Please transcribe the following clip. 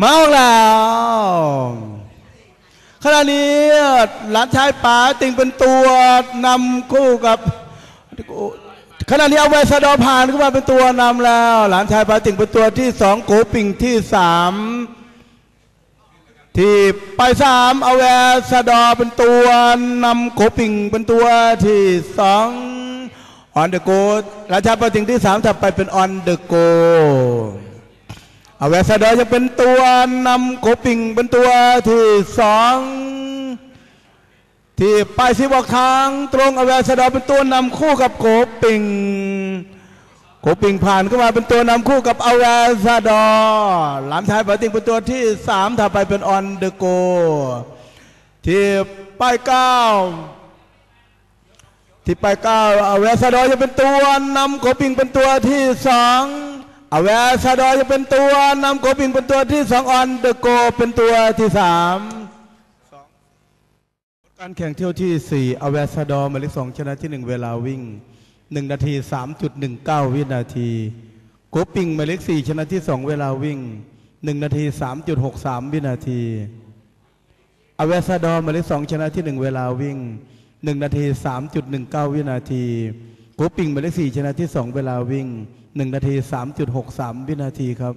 มาออกแล้วขณะนี้หลานชายป๋าติงเป็นตัวนำคู่กับขณะนี้เอาไวสดอผ่านขึ้นมาเป็นตัวนำแล้ว หลานชายป๋าติงเป็นตัวที่สองโกปิงที่สามที่ไปสามเอาแวสดอเป็นตัวนำโกปิงเป็นตัวที่สองออนเดอะโกหลานชายป๋าติงที่สามถัดไปเป็นออนเดอะโก อเวสดอจะเป็นตัวนำโกปิงเป็นตัวที่สองที่ไปสิบอกทางตรงอเวสดอเป็นตัวนำคู่กับโกปิงโกปิงผ่านเข้ามาเป็นตัวนำคู่กับอเวสดอหลานชายปาติงเป็นตัวที่สามถัดไปเป็นออนเดอะโก ที่ป้ายเก้าที่ป้ายเก้าอเวสดอจะเป็นตัวนำโกปิงเป็นตัวที่สอง อเวสดอจะเป็นตัวนำโกปิงเป็นตัวที่สองออนเดอะโกเป็นตัวที่สามการแข่งเที่ยวที่สี่อเวสดอหมายเลขสองชนะที่หนึ่งเวลาวิ่งหนึ่งนาทีสามจุดหนึ่งเก้าวินาทีโกปิงหมายเลขสี่ชนะที่สองเวลาวิ่งหนึ่งนาทีสามจุดหกสามวินาที อเวสดอหมายเลขสองชนะที่หนึ่งเวลาวิ่งหนึ่งนาทีสามจุดหนึ่งเก้าวินาที โกปิงหมายเลขสี่ชนะที่สองเวลาวิ่งหนึ่งนาทีสามจุดหกสามวินาทีครับ